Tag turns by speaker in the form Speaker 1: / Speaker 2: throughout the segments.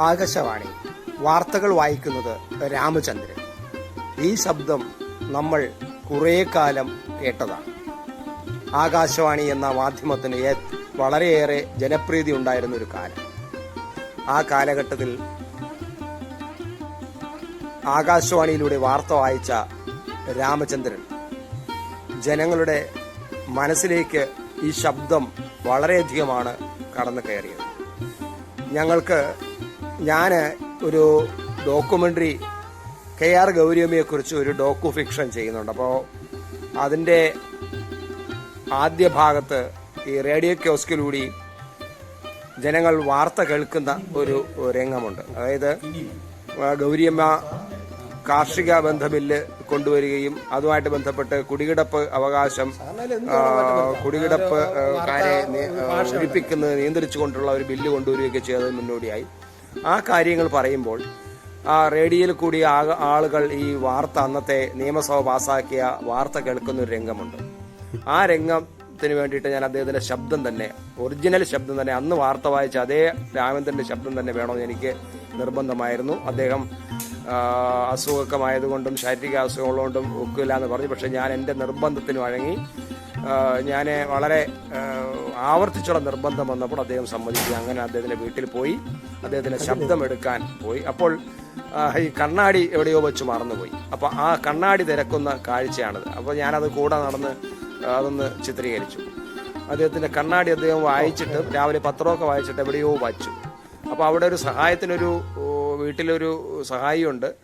Speaker 1: ആകാശവാണി. വാർത്തകൾ വായിക്കുന്നത് രാമചന്ദ്രൻ. ഈ ശബ്ദം നമ്മൾ കുറേ കാലം കേട്ടതാണ്. ആകാശവാണി എന്ന മാധ്യമത്തിന് വളരെയേറെ ജനപ്രീതി ഉണ്ടായിരുന്ന ഒരു കാലം. ആ കാലഘട്ടത്തിൽ ആകാശവാണിയിലൂടെ വാർത്ത വായിച്ച രാമചന്ദ്രൻ ജനങ്ങളുടെ മനസ്സിലേക്ക് ഈ ശബ്ദം വളരെയധികമാണ് കടന്നു കയറിയത് ഞങ്ങൾക്ക് ഞാൻ ഒരു ഡോക്യുമെന്ററി കെ ആർ ഗൗരിയമ്മയെക്കുറിച്ച് ഒരു ഡോക്കു ഫിക്ഷൻ ചെയ്യുന്നുണ്ട്. അപ്പോൾ അതിന്റെ ആദ്യ ഭാഗത്ത് ഈ റേഡിയോ ക്യോസ്കിലൂടെ ജനങ്ങൾ വാർത്ത കേൾക്കുന്ന ഒരു രംഗമുണ്ട്. അതായത് ഗൗരിയമ്മ കാർഷിക ബന്ധ ബില്ല് കൊണ്ടുവരികയും അതുമായിട്ട് ബന്ധപ്പെട്ട് കുടികിടപ്പ് അവകാശം കുടികിടപ്പ് കാരെ ഒഴിപ്പിക്കുന്നത് നിയന്ത്രിച്ചുകൊണ്ടുള്ള ഒരു ബില്ല് കൊണ്ടുവരികയൊക്കെ ചെയ്തതിന് മുന്നോടിയായി. ആ കാര്യങ്ങൾ പറയുമ്പോൾ ആ റേഡിയോയിൽ കൂടി ആളുകൾ ഈ വാർത്ത അന്നത്തെ നിയമസഭ പാസാക്കിയ വാർത്ത കേൾക്കുന്ന ഒരു രംഗമുണ്ട്. ആ രംഗത്തിന് വേണ്ടിയിട്ട് ഞാൻ അദ്ദേഹത്തിന്റെ ശബ്ദം തന്നെ ഒറിജിനൽ ശബ്ദം തന്നെ അന്ന് വാർത്ത വായിച്ച അതേ രാമേന്ദ്രന്റെ ശബ്ദം തന്നെ വേണമെന്ന് എനിക്ക് നിർബന്ധമായിരുന്നു. അദ്ദേഹം ആ, അസുഖമായതുകൊണ്ടും ശാരീരിക അസുഖങ്ങളുകൊണ്ടും ഒക്കില്ല എന്ന് പറഞ്ഞു. പക്ഷെ ഞാൻ എന്റെ നിർബന്ധത്തിന് വഴങ്ങി ഞാൻ വളരെ ആവർത്തിച്ചുള്ള നിർബന്ധം വന്നപ്പോൾ അദ്ദേഹം സമ്മതിച്ചു. അങ്ങനെ അദ്ദേഹത്തിന്റെ വീട്ടിൽ പോയി അദ്ദേഹത്തിന്റെ ശബ്ദം എടുക്കാൻ പോയി. അപ്പോൾ ഈ കണ്ണാടി എവിടെയോ വെച്ച് മറന്നുപോയി. അപ്പോൾ ആ കണ്ണാടി തിരക്കുന്ന കാഴ്ചയാണത്. അപ്പോൾ ഞാനത് കൂടെ നടന്ന് അതൊന്ന് ചിത്രീകരിച്ചു. അദ്ദേഹത്തിന്റെ കണ്ണാടി അദ്ദേഹം വായിച്ചിട്ട് രാവിലെ പത്രമൊക്കെ വായിച്ചിട്ട് എവിടെയോ വച്ചു. അപ്പോൾ അവിടെ ഒരു സഹായത്തിനൊരു വീട്ടിലൊരു സഹായിയുണ്ട്.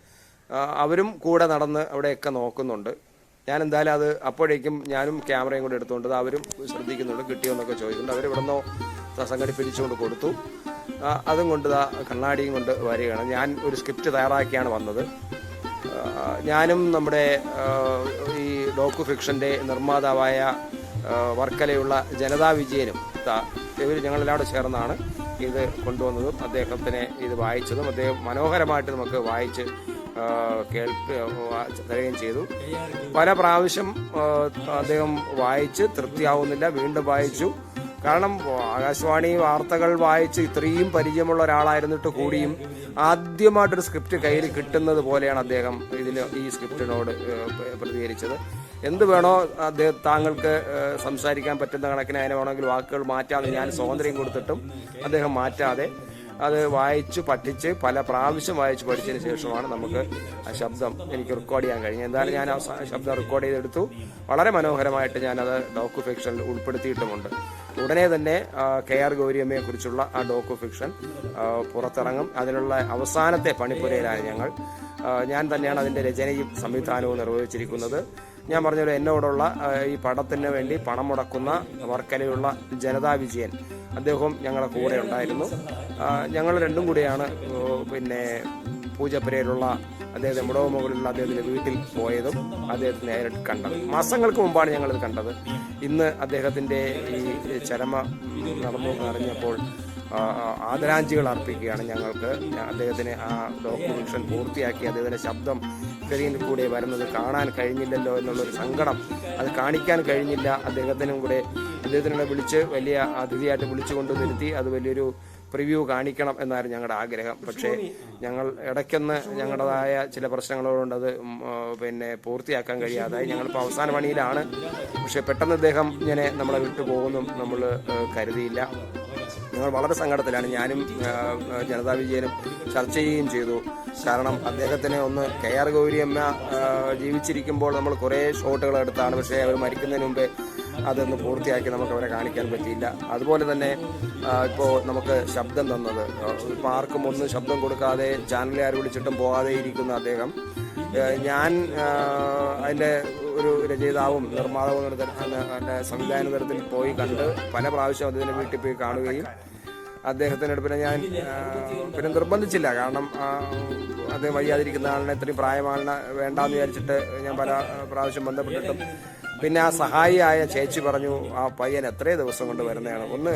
Speaker 1: അവരും കൂടെ നടന്ന് അവിടെയൊക്കെ നോക്കുന്നുണ്ട്. ഞാൻ എന്തായാലും അത് അപ്പോഴേക്കും ഞാനും ക്യാമറയും കൂടെ എടുത്തുകൊണ്ട് അവരും ശ്രദ്ധിക്കുന്നുണ്ട് കിട്ടിയോ എന്നൊക്കെ ചോദിക്കുന്നുണ്ട്. അവർ ഇവിടുന്നോ സംഘടിപ്പിച്ചുകൊണ്ട് കൊടുത്തു. അതും കൊണ്ട് കണ്ണാടിയും കൊണ്ട് വരികയാണ്. ഞാൻ ഒരു സ്ക്രിപ്റ്റ് തയ്യാറാക്കിയാണ് വന്നത്. ഞാനും നമ്മുടെ ഈ ഡോക്കു ഫിക്ഷന്റെ നിർമ്മാതാവായ വർക്കലയുള്ള ജനതാ വിജയനും ഇവർ ഞങ്ങളെല്ലാവരും ചേർന്നാണ് ഇത് കൊണ്ടുവന്നതും അദ്ദേഹത്തിനെ ഇത് വായിച്ചതും അദ്ദേഹം മനോഹരമായിട്ട് നമുക്ക് വായിച്ച് കേൾപ്പ തരികയും ചെയ്തു. പല പ്രാവശ്യം അദ്ദേഹം വായിച്ച് തൃപ്തിയാവുന്നില്ല വീണ്ടും വായിച്ചു. കാരണം ആകാശവാണി വാർത്തകൾ വായിച്ച് ഇത്രയും പരിചയമുള്ള ഒരാളായിരുന്നിട്ട് കൂടിയും ആദ്യമായിട്ടൊരു സ്ക്രിപ്റ്റ് കയ്യിൽ കിട്ടുന്നത് പോലെയാണ് അദ്ദേഹം ഇതിൽ ഈ സ്ക്രിപ്റ്റിനോട് പ്രതികരിച്ചത്. എന്ത് വേണോ അദ്ദേഹം താങ്കൾക്ക് സംസാരിക്കാൻ പറ്റുന്ന കണക്കിന് അതിനെ വേണമെങ്കിൽ വാക്കുകൾ മാറ്റാതെ ഞാൻ സ്വാതന്ത്ര്യം കൊടുത്തിട്ടും അദ്ദേഹം മാറ്റാതെ അത് വായിച്ച് പഠിച്ച് പല പ്രാവശ്യം വായിച്ച് പഠിച്ചതിന് ശേഷമാണ് നമുക്ക് ആ ശബ്ദം എനിക്ക് റെക്കോർഡ് ചെയ്യാൻ കഴിഞ്ഞത്. എന്തായാലും ഞാൻ ആ ശബ്ദം റെക്കോർഡ് ചെയ്തെടുത്തു. വളരെ മനോഹരമായിട്ട് ഞാനത് ഡോക്കു ഫിക്ഷനിൽ ഉൾപ്പെടുത്തിയിട്ടുമുണ്ട്. ഉടനെ തന്നെ കെ ആർ ഗൗരിയമ്മയെ കുറിച്ചുള്ള ആ ഡോക്കു ഫിക്ഷൻ പുറത്തിറങ്ങും. അതിനുള്ള അവസാനത്തെ പണിപ്പുരയിലാണ് ഞങ്ങൾ. ഞാൻ തന്നെയാണ് അതിന്റെ രചനയും സംവിധാനവും നിർവഹിച്ചിരിക്കുന്നത്. ഞാൻ പറഞ്ഞല്ലോ എന്നോടുള്ള ഈ പടത്തിന് വേണ്ടി പണം മുടക്കുന്ന വർക്കലയുള്ള ജനതാ വിജയൻ അദ്ദേഹവും ഞങ്ങളുടെ കൂടെ ഉണ്ടായിരുന്നു. ഞങ്ങൾ രണ്ടും കൂടിയാണ് പിന്നെ പൂജപ്പുരയിലുള്ള അദ്ദേഹത്തെ മുടവ് മുകളിലുള്ള അദ്ദേഹത്തിന്റെ വീട്ടിൽ പോയതും അദ്ദേഹത്തെ നേരിട്ട് കണ്ടത്. മാസങ്ങൾക്ക് മുമ്പാണ് ഞങ്ങളിത് കണ്ടത്. ഇന്ന് അദ്ദേഹത്തിന്റെ ഈ ചരമ നടന്നു അറിഞ്ഞപ്പോൾ ആ, ആ, ആദരാഞ്ജലികൾ അർപ്പിക്കുകയാണ് ഞങ്ങൾക്ക്. അദ്ദേഹത്തിന് ആ ഡോക്യുമെൻഷൻ പൂർത്തിയാക്കി അദ്ദേഹത്തിന്റെ ശബ്ദം സ്ക്രീനിൽ കൂടെ വരുന്നത് കാണാൻ കഴിഞ്ഞില്ലല്ലോ എന്നുള്ളൊരു സങ്കടം അത് കാണിക്കാൻ കഴിഞ്ഞില്ല. അദ്ദേഹത്തിനും കൂടെ അദ്ദേഹത്തിനെ വിളിച്ച് വലിയ അതിഥിയായിട്ട് വിളിച്ചുകൊണ്ട് നിർത്തി അത് വലിയൊരു പ്രിവ്യൂ കാണിക്കണം എന്നായിരുന്നു ഞങ്ങളുടെ ആഗ്രഹം. പക്ഷേ ഞങ്ങൾ ഇടയ്ക്കൊന്ന് ഞങ്ങളുടേതായ ചില പ്രശ്നങ്ങളുകൊണ്ട് അത് പിന്നെ പൂർത്തിയാക്കാൻ കഴിയാതായി. ഞങ്ങളിപ്പോൾ അവസാന പണിയിലാണ്. പക്ഷേ പെട്ടെന്ന് അദ്ദേഹം ഇങ്ങനെ നമ്മളെ വിട്ടുപോകുന്നു നമ്മൾ കരുതിയില്ല. ഞങ്ങൾ വളരെ സങ്കടത്തിലാണ്. ഞാനും ജനതാ വിജയനും ചർച്ച ചെയ്യുകയും ചെയ്തു. കാരണം അദ്ദേഹത്തിനെ ഒന്ന് കെ ആർ ഗൗരിയമ്മ ജീവിച്ചിരിക്കുമ്പോൾ നമ്മൾ കുറേ ഷോട്ടുകൾ എടുത്താണ്. പക്ഷേ അവർ മരിക്കുന്നതിന് മുമ്പേ അതൊന്ന് പൂർത്തിയാക്കി നമുക്ക് അവരെ കാണിക്കാൻ പറ്റിയില്ല. അതുപോലെ തന്നെ ഇപ്പോൾ നമുക്ക് ശബ്ദം തന്നത് ഇപ്പോൾ ആർക്കും ഒന്നും ശബ്ദം കൊടുക്കാതെ ചാനലിൽ ആര് വിളിച്ചിട്ടും പോകാതെ ഇരിക്കുന്ന അദ്ദേഹം. ഞാൻ അതിന്റെ ഒരു രചയിതാവും നിർമ്മാതാവും സംവിധാന തരത്തിൽ പോയി കണ്ട് പല പ്രാവശ്യം അദ്ദേഹത്തിന്റെ വീട്ടിൽ പോയി കാണുകയും അദ്ദേഹത്തിന്റെ അടുപ്പിനെ ഞാൻ പിന്നെ നിർബന്ധിച്ചില്ല. കാരണം അദ്ദേഹം വയ്യാതിരിക്കുന്ന ആളിനെ ഇത്രയും പ്രായമാണ് വേണ്ടാന്ന് വിചാരിച്ചിട്ട് ഞാൻ പല പ്രാവശ്യം ബന്ധപ്പെട്ടിട്ടും പിന്നെ ആ സഹായിയായ ചേച്ചി പറഞ്ഞു ആ പയ്യൻ എത്രയോ ദിവസം കൊണ്ട് വരുന്നതാണ്. ഒന്ന്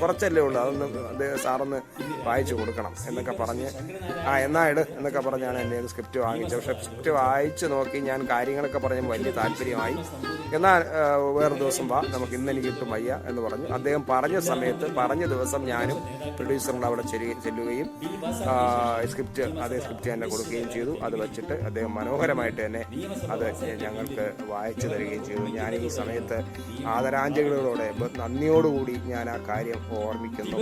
Speaker 1: കുറച്ചല്ലേ ഉള്ളൂ അതൊന്ന് അത് സാറൊന്ന് വായിച്ചു കൊടുക്കണം എന്നൊക്കെ പറഞ്ഞ് ആ എന്നാ ഇട് എന്നൊക്കെ പറഞ്ഞാണ് എന്നെ സ്ക്രിപ്റ്റ് വാങ്ങിച്ചത്. പക്ഷെ സ്ക്രിപ്റ്റ് വായിച്ചു നോക്കി ഞാൻ കാര്യങ്ങളൊക്കെ പറഞ്ഞ് വലിയ താല്പര്യമായി. എന്നാൽ വേറെ ദിവസം വാ നമുക്ക് ഇന്ന് എനിക്ക് കിട്ടും വയ്യ എന്ന് പറഞ്ഞു. അദ്ദേഹം പറഞ്ഞ സമയത്ത് പറഞ്ഞ ദിവസം ഞാനും പ്രൊഡ്യൂസറിനും അവിടെ ചെല്ലു- ചെല്ലുകയും സ്ക്രിപ്റ്റ് അതേ സ്ക്രിപ്റ്റ് തന്നെ കൊടുക്കുകയും ചെയ്തു. അത് വെച്ചിട്ട് അദ്ദേഹം മനോഹരമായിട്ട് തന്നെ അത് ഞങ്ങൾക്ക് വായിച്ചു തരികയും ചെയ്തു. ഞാൻ ഈ സമയത്ത് ആദരാഞ്ജലികളോടെ നന്ദിയോടുകൂടി ഞാൻ ആ കാര്യം ഓർമ്മിക്കുന്നു.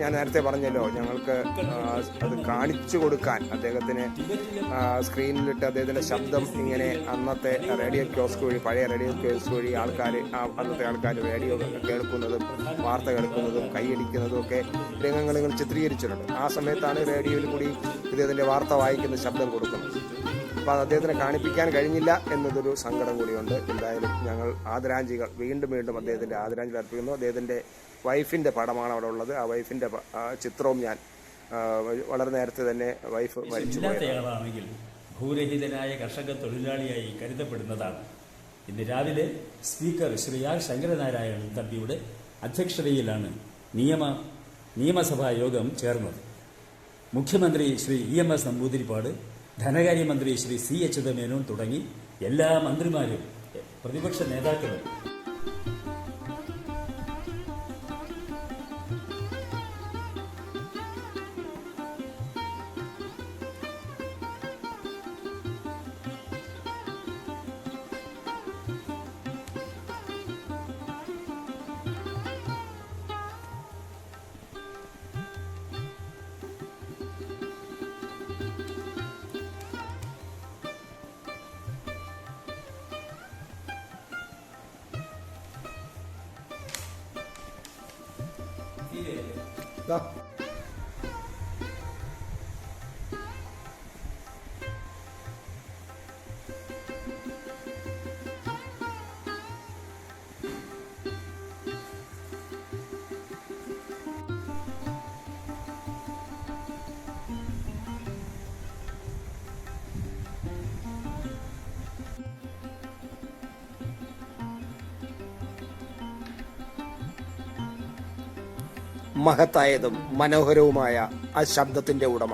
Speaker 1: ഞാൻ നേരത്തെ പറഞ്ഞല്ലോ ഞങ്ങൾക്ക് അത് കാണിച്ചു കൊടുക്കാൻ അദ്ദേഹത്തിന് സ്ക്രീനിലിട്ട് അദ്ദേഹത്തിന്റെ ശബ്ദം ഇങ്ങനെ അന്നത്തെ റേഡിയോ ക്യോസ്ക് വഴി പഴയ റേഡിയോ ക്യോസ്ക് വഴി ആൾക്കാർ അന്നത്തെ ആൾക്കാർ റേഡിയോ കേൾക്കുന്നതും വാർത്ത കേൾക്കുന്നതും കൈയടിക്കുന്നതും ഒക്കെ രംഗങ്ങൾ നിങ്ങൾ ചിത്രീകരിച്ചിട്ടുണ്ട്. ആ സമയത്താണ് റേഡിയോയിൽ കൂടി ഇദ്ദേഹത്തിന്റെ വാർത്ത വായിക്കുന്ന ശബ്ദം കൊടുക്കുന്നത്. അപ്പോൾ അത് അദ്ദേഹത്തിനെ കാണിപ്പിക്കാൻ കഴിഞ്ഞില്ല എന്നതൊരു സങ്കടം കൂടിയുണ്ട്. എന്തായാലും ഞങ്ങൾ ആദരാഞ്ജികൾ വീണ്ടും വീണ്ടും അദ്ദേഹത്തിന്റെ ആദരാഞ്ജലി അർപ്പിക്കുന്നു. അദ്ദേഹത്തിന്റെ വൈഫിന്റെ പടമാണ് അവിടെ ഉള്ളത്. ആ വൈഫിന്റെ ചിത്രവും ഞാൻ വളരെ നേരത്തെ തന്നെ വൈഫ് മരിച്ചു പോയത്
Speaker 2: ഭൂരഹിതനായ കർഷക തൊഴിലാളിയായി കരുതപ്പെടുന്നതാണ് ഇന്ന് രാവിലെ സ്പീക്കർ ശ്രീ ആർ ശങ്കരനാരായണൻ തമ്പിയുടെ അധ്യക്ഷതയിലാണ് നിയമ നിയമസഭാ യോഗം ചേർന്നത്. മുഖ്യമന്ത്രി Shri E M S Namboodiripad ധനകാര്യമന്ത്രി ശ്രീ സി ദമേനോൻ തുടങ്ങി എല്ലാ മന്ത്രിമാരും പ്രതിപക്ഷ നേതാക്കളും. Dile. No.
Speaker 1: മഹത്തായതും മനോഹരവുമായ ആ ശബ്ദത്തിന്റെ ഉടമ.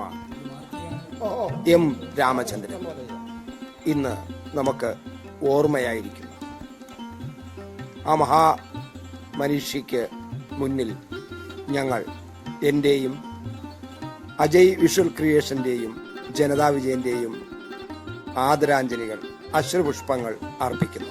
Speaker 1: എം രാമചന്ദ്രൻ. ഇന്ന് നമുക്ക് ഓർമ്മയായിരിക്കും ആ മഹാ മനുഷ്യക്ക് മുന്നിൽ ഞങ്ങൾ എന്റെയും അജയ് വിഷ്വൽ ക്രിയേഷന്റെയും ജനതാ വിജയന്റെയും ആദരാഞ്ജലികൾ അശ്രുപുഷ്പങ്ങൾ അർപ്പിക്കുന്നു.